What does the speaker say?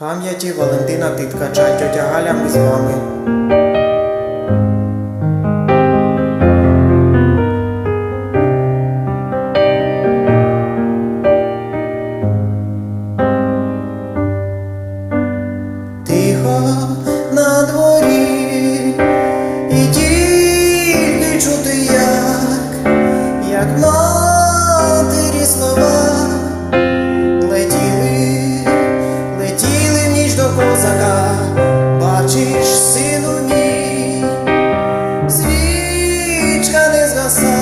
Пам'яті Валентина Титкача, тьотя Галя, ми з вами. Тихо на дворі і тільки чути як, як мати. myself